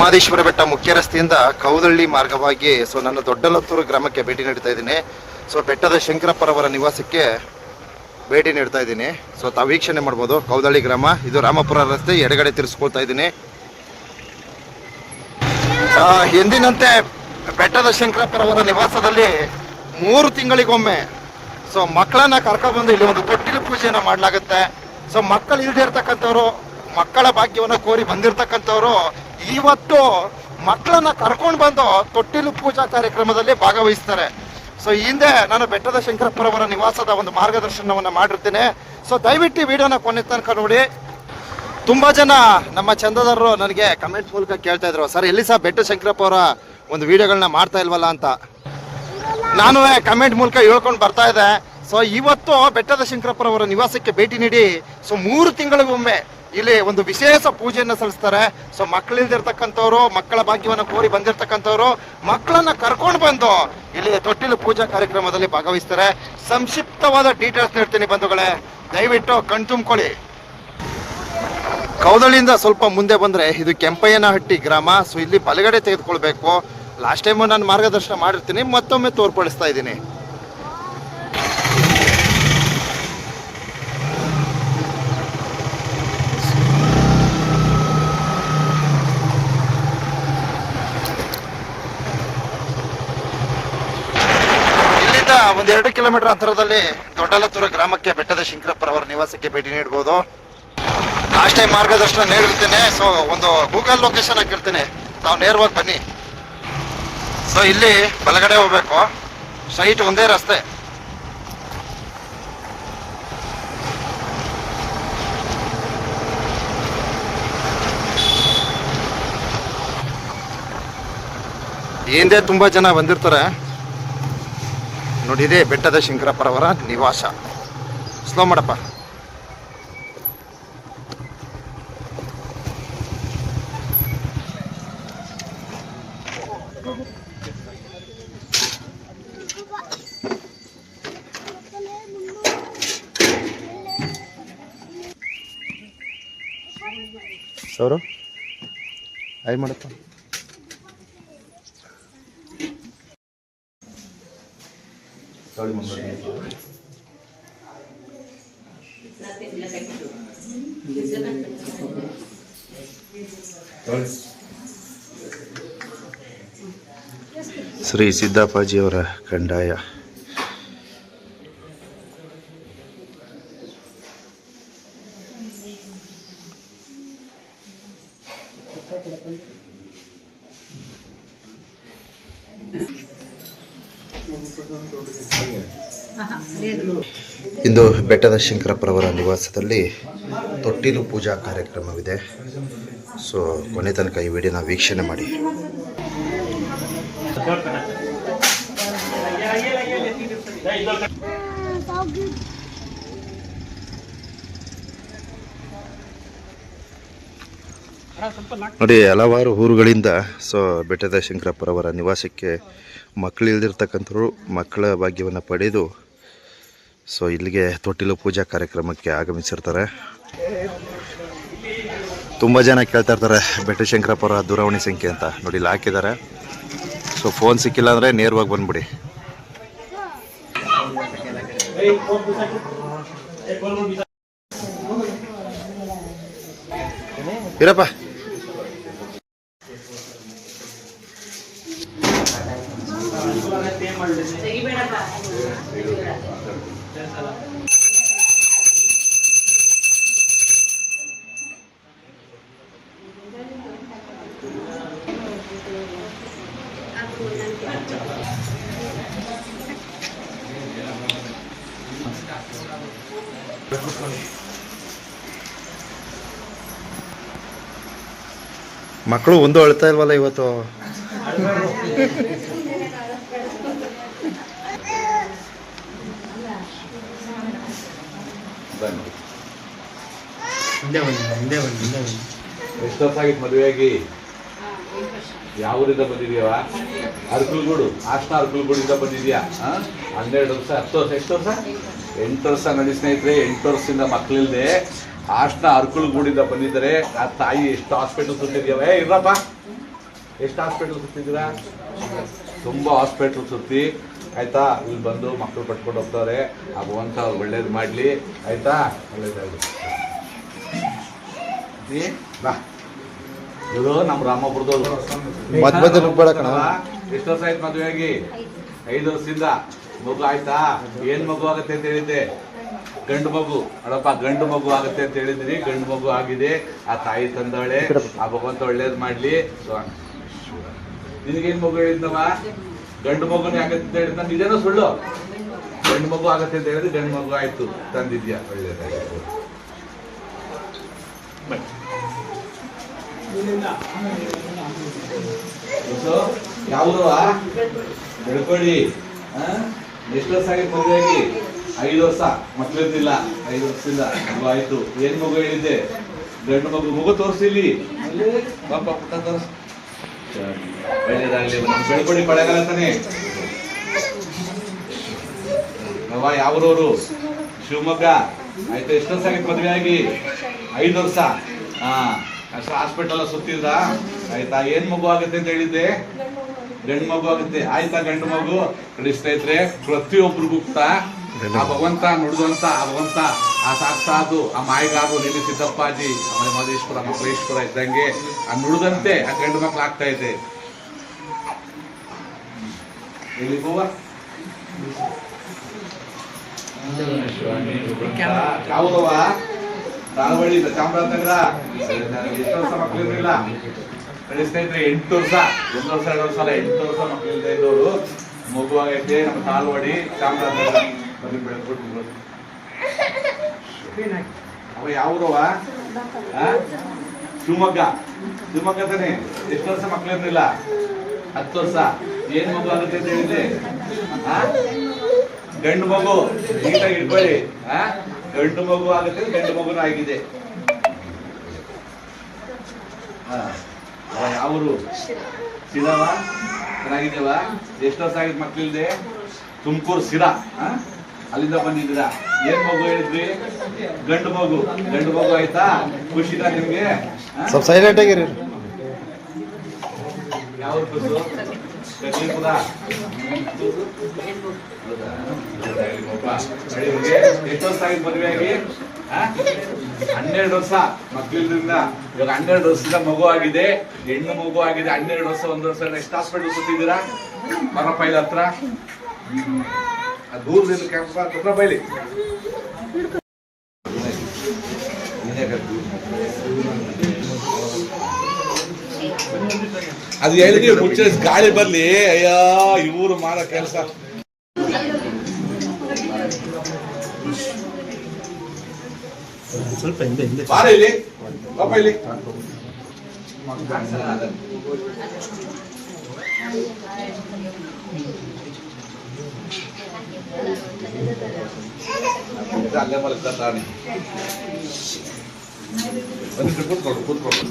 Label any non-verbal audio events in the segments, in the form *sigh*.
ಮಹದೇಶ್ವರ ಬೆಟ್ಟ ಮುಖ್ಯ ರಸ್ತೆಯಿಂದ ಕೌದಳ್ಳಿ ಮಾರ್ಗವಾಗಿ ಸೊ ನಾನು ದೊಡ್ಡಲತ್ತೂರು ಗ್ರಾಮಕ್ಕೆ ಭೇಟಿ ನೀಡ್ತಾ ಇದ್ದೀನಿ. ಸೊ ಬೆಟ್ಟದ ಶಂಕರಪ್ಪರವರ ನಿವಾಸಕ್ಕೆ ಭೇಟಿ ನೀಡ್ತಾ ಇದ್ದೀನಿ. ಸೊ ತಾವು ವೀಕ್ಷಣೆ ಮಾಡ್ಬೋದು. ಕೌದಳ್ಳಿ ಗ್ರಾಮ, ಇದು ರಾಮಪುರ ರಸ್ತೆ, ಎಡಗಡೆ ತಿರ್ಸ್ಕೊಳ್ತಾ ಇದ್ದೀನಿ. ಎಂದಿನಂತೆ ಬೆಟ್ಟದ ಶಂಕರಪ್ಪರವರ ನಿವಾಸದಲ್ಲಿ ಮೂರು ತಿಂಗಳಿಗೊಮ್ಮೆ ಸೊ ಮಕ್ಕಳನ್ನ ಕರ್ಕೊಂಡ್ಬಂದು ಇಲ್ಲಿ ಒಂದು ತೊಟ್ಟಿಲು ಪೂಜೆಯನ್ನು ಮಾಡಲಾಗುತ್ತೆ. ಸೊ ಮಕ್ಕಳು ಇಲ್ದೇ ಇರ್ತಕ್ಕಂಥವ್ರು, ಮಕ್ಕಳ ಭಾಗ್ಯವನ್ನು ಕೋರಿ ಬಂದಿರತಕ್ಕಂಥವ್ರು ಇವತ್ತು ಮಕ್ಕಳನ್ನ ಕರ್ಕೊಂಡು ಬಂದು ತೊಟ್ಟಿಲು ಪೂಜಾ ಕಾರ್ಯಕ್ರಮದಲ್ಲಿ ಭಾಗವಹಿಸ್ತಾರೆ. ಸೊ ಹಿಂದೆ ನಾನು ಬೆಟ್ಟದ ಶಂಕರಪ್ಪರವರ ನಿವಾಸದ ಒಂದು ಮಾರ್ಗದರ್ಶನವನ್ನು ಮಾಡಿರ್ತೇನೆ. ಸೊ ದಯವಿಟ್ಟು ವಿಡಿಯೋನ ಕೊನೆ ತನಕ ನೋಡಿ. ತುಂಬಾ ಜನ ನಮ್ಮ ಚಂದದಾರರು ನನಗೆ ಕಮೆಂಟ್ ಮೂಲಕ ಕೇಳ್ತಾ ಇದ್ರು, ಸರ್, ಎಲ್ಲಿ ಸಹ ಬೆಟ್ಟ ಶಂಕರಪ್ಪ ಅವರ ಒಂದು ವಿಡಿಯೋಗಳನ್ನ ಮಾಡ್ತಾ ಇಲ್ವಲ್ಲ ಅಂತ? ನಾನು ಕಮೆಂಟ್ ಮೂಲಕ ಹೇಳ್ಕೊಂಡು ಬರ್ತಾ ಇದೆ ಸೊ ಇವತ್ತು ಬೆಟ್ಟದ ಶಂಕರಪ್ಪರವರ ನಿವಾಸಕ್ಕೆ ಭೇಟಿ ನೀಡಿ ಸೊ ಮೂರು ತಿಂಗಳಿಗೊಮ್ಮೆ ಇಲ್ಲಿ ಒಂದು ವಿಶೇಷ ಪೂಜೆಯನ್ನು ಸಲ್ಲಿಸ್ತಾರೆ. ಸೊ ಮಕ್ಕಳಿಲ್ದಿರ್ತಕ್ಕಂಥವ್ರು, ಮಕ್ಕಳ ಭಾಗ್ಯವನ್ನು ಕೋರಿ ಬಂದಿರತಕ್ಕಂಥವ್ರು, ಮಕ್ಕಳನ್ನ ಕರ್ಕೊಂಡು ಬಂದು ಇಲ್ಲಿ ತೊಟ್ಟಿಲು ಪೂಜಾ ಕಾರ್ಯಕ್ರಮದಲ್ಲಿ ಭಾಗವಹಿಸ್ತಾರೆ. ಸಂಕ್ಷಿಪ್ತವಾದ ಡೀಟೇಲ್ಸ್ ನೀಡ್ತೀನಿ ಬಂಧುಗಳೇ. ದಯವಿಟ್ಟು ಕಣ್ ತುಂಬ್ಕೊಳ್ಳಿ. ಕೌದಳಿಯಿಂದ ಸ್ವಲ್ಪ ಮುಂದೆ ಬಂದ್ರೆ ಇದು ಕೆಂಪಯ್ಯನಹಟ್ಟಿ ಗ್ರಾಮ. ಸೊ ಇಲ್ಲಿ ಬಲಗಡೆ ತೆಗೆದುಕೊಳ್ಬೇಕು. ಲಾಸ್ಟ್ ಟೈಮು ನಾನು ಮಾರ್ಗದರ್ಶನ ಮಾಡಿರ್ತೀನಿ. ಮತ್ತೊಮ್ಮೆ ತೋರ್ಪಡಿಸ್ತಾ ಇದ್ದೀನಿ ಇಲ್ಲಿಂದ ಒಂದ್ ಎರಡು ಕಿಲೋಮೀಟರ್ ಅಂತರದಲ್ಲಿ ದೊಡ್ಡಲತ್ತೂರ ಗ್ರಾಮಕ್ಕೆ ಬೆಟ್ಟದ ಶಂಕರಪ್ಪರವರ ನಿವಾಸಕ್ಕೆ ಭೇಟಿ ನೀಡಬಹುದು ಟೈಮ್ ಮಾರ್ಗದರ್ಶನ ನೀಡಿರ್ತೇನೆ. ಸೊ ಒಂದು ಗೂಗಲ್ ಲೊಕೇಶನ್ ಹಾಕಿರ್ತೇನೆ. ನಾವು ನೇರವಾಗಿ ಬನ್ನಿ. ಸೊ ಇಲ್ಲಿ ಬಲಗಡೆ ಹೋಗ್ಬೇಕು. ಸೈಟ್ ಒಂದೇ ರಸ್ತೆ. ಹಿಂದೆ ತುಂಬಾ ಜನ ಬಂದಿರ್ತಾರೆ. ನೋಡಿ ಇದೇ ಬೆಟ್ಟದ ಶಂಕರಪ್ಪರವರ ನಿವಾಸ. ಸ್ಲೋ ಮಾಡಪ್ಪ. ಸೌರು ಐ ಮಾಡಪ್ಪ ಶ್ರೀ ಸಿದ್ದಪ್ಪಾಜಿಯವರ ಕಂದಾಯ ಇಂದು ಬೆಟ್ಟದ ಶಂಕರಪ್ಪರವರ ನಿವಾಸದಲ್ಲಿ ತೊಟ್ಟಿಲು ಪೂಜಾ ಕಾರ್ಯಕ್ರಮವಿದೆ. ಸೊ, ಕೊನೆ ತನಕ ಈ ವಿಡಿಯೋನ ವೀಕ್ಷಣೆ ಮಾಡಿ. ನೋಡಿ, ಹಲವಾರು ಊರುಗಳಿಂದ, ಸೊ, ಬೆಟ್ಟದ ಶಂಕರಪ್ಪರವರ ನಿವಾಸಕ್ಕೆ ಮಕ್ಕಳಿಲ್ದಿರ್ತಕ್ಕಂಥವ್ರು ಮಕ್ಕಳ ಭಾಗ್ಯವನ್ನು ಪಡೆದು ಸೊ ಇಲ್ಲಿಗೆ ತೊಟ್ಟಿಲು ಪೂಜಾ ಕಾರ್ಯಕ್ರಮಕ್ಕೆ ಆಗಮಿಸಿರ್ತಾರೆ. ತುಂಬ ಜನ ಕೇಳ್ತಾ ಇರ್ತಾರೆ, ಬೆಟ್ಟ ಶಂಕರಪ್ಪರ ದೂರವಾಣಿ ಸಂಖ್ಯೆ ಅಂತ ನೋಡಿ ಇಲ್ಲಿ ಹಾಕಿದ್ದಾರೆ. ಸೊ ಫೋನ್ ಸಿಕ್ಕಿಲ್ಲ ಅಂದರೆ ನೇರವಾಗಿ ಬಂದ್ಬಿಡಿ. ಇರಪ್ಪ. ಮಕ್ಕಳು ಒಂದು ಅಳ್ತಾ ಇಲ್ವಲ್ಲ ಇವತ್ತು? *laughs* ಹಿಂದೆ ಬನ್ನಿ ಹಿಂದೆ ಬನ್ನಿ ಹಿಂದೆ ಬನ್ನಿ ಎಷ್ಟು ವರ್ಷ ಆಗಿತ್ತು ಮದುವೆಯಾಗಿ ಯಾವ ಊರಿಂದ ಬಂದಿದ್ಯವ ಅರ್ಕಲ್ಗೂಡು ಹಾಸನ ಅರ್ಕಲ್ಗೂಡಿಂದ ಬಂದಿದ್ಯಾ? ಹನ್ನೆರಡು ವರ್ಷ ಹತ್ತು ವರ್ಷ ಎಷ್ಟು ವರ್ಷ? ಎಂಟು ವರ್ಷ ನನ್ನ ಸ್ನೇಹಿತರೆ ಎಂಟು ವರ್ಷದಿಂದ ಮಕ್ಕಳಿಲ್ಲದೆ ಹಾಸನ ಅರ್ಕಲ್ಗೂಡಿಂದ ಬಂದಿದ್ದಾರೆ ಆ ತಾಯಿ ಎಷ್ಟು ಹಾಸ್ಪಿಟಲ್ ಸುತ್ತಿದ್ಯಾವ ಏ ಇರಪ್ಪ ಎಷ್ಟು ಹಾಸ್ಪಿಟಲ್ ಸುತ್ತಿದ್ದೀರಾ? ತುಂಬಾ ಹಾಸ್ಪಿಟಲ್ ಸುತ್ತಿ ಆಯ್ತಾ? ಇಲ್ಲಿ ಬಂದು ಮಕ್ಕಳು ಪಟ್ಕೊಂಡು ಹೋಗ್ತಾರೆ ಆ ಭಗವಂತ ಅವ್ರು ಒಳ್ಳೇದು ಮಾಡಲಿ. ಆಯ್ತಾ? ಒಳ್ಳೇದಾಗಲಿ ಇದು ಬಾ. ಇವರು ನಮ್ಮ ರಾಮಪುರದವರು. ಎಷ್ಟು ವರ್ಷ ಆಯ್ತು ಮದುವೆ ಆಗಿ? ಐದು ವರ್ಷದಿಂದ. ಮಗು ಆಯ್ತಾ? ಏನ್ ಮಗು ಆಗತ್ತೆ ಅಂತ ಹೇಳಿದ್ದೆ. ಗಂಡು ಮಗು. ಅಡಪ್ಪ ಗಂಡು ಮಗು ಆಗತ್ತೆ ಅಂತ ಹೇಳಿದ್ರಿ ಗಂಡು ಮಗು ಆಗಿದೆ. ಆ ತಾಯಿ ತಂದವಳೆ ಆ ಭಗವಂತ ಒಳ್ಳೇದ್ ಮಾಡ್ಲಿ. ನಿನಗೇನ್ ಮಗು ಹೇಳಿದ್ನವ ಗಂಡು ಮಗುನೇ ಆಗತ್ತೆ ಅಂತ ಹೇಳಿದ್ರೆ ನಿಜನೋ ಸುಳ್ಳು. ಗಂಡು ಮಗು ಆಗತ್ತೆ ಅಂತ ಹೇಳಿದ್ರೆ ಗಂಡು ಮಗು ಆಯ್ತು ತಂದಿದ್ಯಾ? ಒಳ್ಳೇದಾಯ್ತು. ಯಾವ್ದು ಬೆಳ್ಕೊಳ್ಳಿ? ಎಷ್ಟು ವರ್ಷ ಆಗಿತ್ತು ಆಗಿ ಐದು ವರ್ಷ ಮಕ್ಳಿರ್ಲಿಲ್ಲ ಐದು ವರ್ಷದಿಂದ ಮಗು ಆಯ್ತು. ಏನ್ ಮಗು ಹೇಳಿದ್ದೆ? ಗಂಡು ಮಗು ಮಗು ತೋರಿಸಿಲಿ ಪಾಪ ಪುಟ್ಟ ತೋರ್ಸ್. ಒಳ್ಳೇದಾಗ್ಲಿ ನಮ್ಮ ಬೆಳ್ಕೊಳ್ಳಿ ಪಳೆಗಾಲ ತಾನೆ. ಯಾವ ಯಾವ್ರವರು ಶಿವಮೊಗ್ಗ. ಆಯ್ತು, ಎಷ್ಟೋ ಸಲ ಮದುವೆ ಆಗಿ ಐದು ವರ್ಷ. ಹಾ ಹಾಸ್ಪಿಟಲ್ ಸುತ್ತಿದ್ದ. ಆಯ್ತಾ, ಏನ್ ಮಗು ಆಗುತ್ತೆ ಅಂತ ಹೇಳಿದ್ದೆ? ಗಂಡು ಮಗು ಆಗುತ್ತೆ. ಆಯ್ತಾ, ಗಂಡು ಮಗು? ಕಡಿಸ್ತಾ ಇದ್ರೆ ಪ್ರತಿಯೊಬ್ರು ಕೂಡ ಆ ಭಗವಂತ ನುಡಿದಂತ, ಆ ಭಗವಂತ ಆ ಸಾಕ್ಷಾತು ಆ ಮಾಯಿಗಾರು ನಿಲ್ಲಿ ಸಿದ್ದಪ್ಪಾಜಿ, ಆಮೇಲೆ ಮಹದೇಶ್ವರ, ಮಕ್ಕಳೇಶ್ವರ ಇದ್ದಂಗೆ ಆ ನುಡಿದಂತೆ ಆ ಗಂಡು ಮಕ್ಳು ಆಗ್ತಾ ಇದೆ. ಯಾವ್ದವ ತಾಳವಳ್ಳಿ ಚಾಮರಾಜನಗರ ಎಷ್ಟು ವರ್ಷ ಮಕ್ಕಳಿರಲಿಲ್ಲ ಸ್ನೇಹಿತರೆ ಎಂಟು ವರ್ಷ, ಒಂದು ವರ್ಷ, ಎರಡು ವರ್ಷ, ಎಂಟು ವರ್ಷ ಮಕ್ಕಳಿಂದ ಇದ್ದವರು ಮಗುವಾಗೈತೆ ನಮ್ಮ ತಾಳ್ವಾಡಿ ಚಾಮರಾಜನಗರ. ಬನ್ನಿ ಬೆಳೆದ್ಬಿಟ್ಟು ಅವ ಯಾವ್ರವ ಶಿವಮೊಗ್ಗ. ಶಿವಮೊಗ್ಗ ತಾನೆ? ಎಷ್ಟು ವರ್ಷ ಮಕ್ಕಳಿರ್ಲಿಲ್ಲ ಹತ್ತು ವರ್ಷ. ಏನ್ ಮಗು ಆಗುತ್ತೆ ಅಂತ ಹೇಳಿದೆ? ಗಂಡು ಮಗು. ನೀಟಾಗಿ ಇಟ್ಕೊಳ್ಳಿ. ಆ? ಗಂಡು ಮಗು ಆಗುತ್ತೆ ಗಂಡು ಮಗು ಆಗಿದೆ. ಯಾವರು ಸಿರವ ಚೆನ್ನಾಗಿದ್ದೇವಾ ಎಷ್ಟು ವರ್ಷ ಆಗಿದ್ ಮಕ್ಳಿಲ್ದೆ? ತುಮಕೂರು ಸಿರಾ ಆ? ಅಲ್ಲಿಂದ ಬಂದಿದ್ದೀರಾ? ಏನ್ ಮಗು ಹೇಳಿದ್ರಿ? ಗಂಡು ಮಗು. ಗಂಡು ಮಗು ಆಯ್ತಾ? ಖುಷಿನಾ ನಿಮ್ಗೆ? ಸ್ವಲ್ಪ ಸೈಲೆಂಟ್ ಆಗಿರಿ. ಯಾವ ಎಷ್ಟು ವರ್ಷ ಮದುವೆ ಆಗಿ? ಹನ್ನೆರಡು ವರ್ಷ ಮಕ್ಕಳಿಂದ ಇವಾಗ ಹನ್ನೆರಡು ವರ್ಷದ ಮಗು ಆಗಿದೆ ಹೆಣ್ಣು ಮಗು ಆಗಿದೆ ಹನ್ನೆರಡು ವರ್ಷ ಒಂದು ವರ್ಷ ಎಷ್ಟು ಹಾಸ್ಪಿಟಲ್ ಸುತ್ತಿದ್ದೀರಾ ಬರಪ್ಪ ಇಲ್ಲ ಹತ್ರ? ಆ ದೂರದಿಂದ ಕ್ಯಾಂಪ್ ಹತ್ರ ಬೈಲಿ ನೀನೇ ಕರ್ದು. ಅದು ಹೇಳಿದ್ವಿ ಮುಚ್ಚ ಗಾಳಿ ಬರ್ಲಿ. ಅಯ್ಯೋ ಇವರು ಮಾಡೋ ಕೆಲಸ. ಸ್ವಲ್ಪ ಹಿಂದೆ ಹಿಂದೆ. ಬಾರ ಇಲ್ಲಿ. ಪಾಪ ಇಲ್ಲಿ. ಇದು ಅಲ್ಲೇ ಮಲಗ್ತಾ ತಾನೆ ಬಂದು ಕೂತ್ಕೊಳ್ಳಿ ಕೂತ್ಕೊಳ್ಳಿ.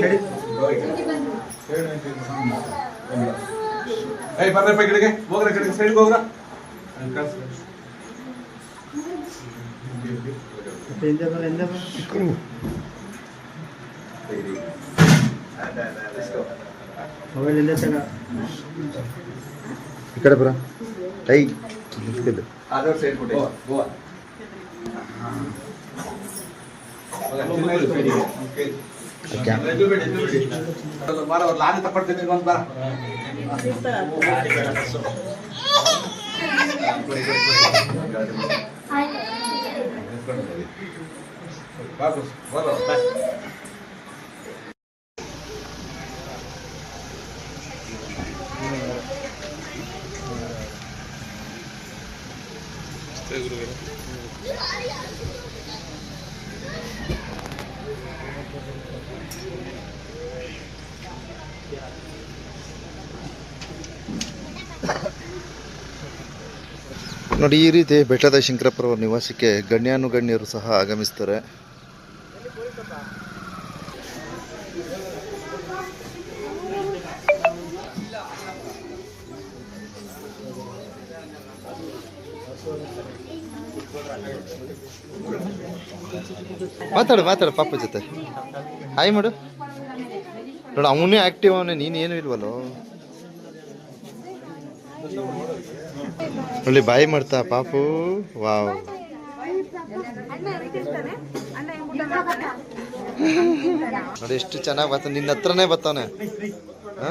ಸೈಡ್. ಏಯ್ ಬರ್ರಪ್ಪ ಕಡೆಗೆ ಹೋಗ್ರ ಕಡೆಗೆ ಸೈಡ್ಗೆ ಹೋಗ್ರ ಹಿಂದೆ. ಈ ಕಡೆ ಬರ. ಐ ಅದರ ಸೈಡ್ ಕೊಡಿ. ಗೋವಾ ಬಾರ ಅವ್ರು ಲಾರಿ ಒಂದು ಬಾರ ಬಾರು ಬಾರೋ ನೋಡಿ ಈ ರೀತಿ ಬೆಟ್ಟದ ಶಂಕರಪ್ಪರವರ ನಿವಾಸಕ್ಕೆ ಗಣ್ಯಾನುಗಣ್ಯರು ಸಹ ಆಗಮಿಸ್ತಾರೆ. ಮಾತಾಡು ಮಾತಾಡು, ಪಾಪ ಜೊತೆ. ಹಾಯ್ ಮಾಡು. ನೋಡು, ಅವನೇ ಆಕ್ಟಿವ್ ಅವನೇ, ನೀನು ಏನು ಇಲ್ವಲ್ಲೋ. ನೋಡಿ ಬಾಯಿ ಮಾಡ್ತಾ, ಪಾಪು. ವಾವ್. ನೋಡಿ, ಎಷ್ಟು ಚೆನ್ನಾಗಿ ಬರ್ತಾನೆ ನಿನ್ನ ಹತ್ರನೇ ಬರ್ತಾನೆ ಹಾ?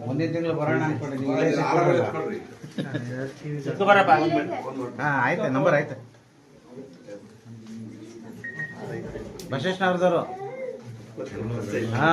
ಮುಂದಿನ ತಿಂಗಳು ಬರೋಣ ಅನ್ಕೊಂಡಿದ್ದೀವಿ ಹಾ ಆಯ್ತು ನಂಬರ್ ಆಯ್ತು. ಬಸವೇಶ್ವರದವರು ಹಾ.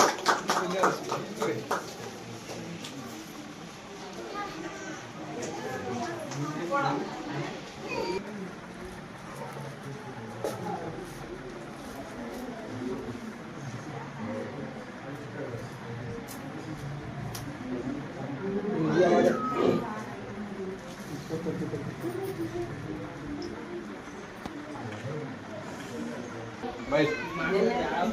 माहित हा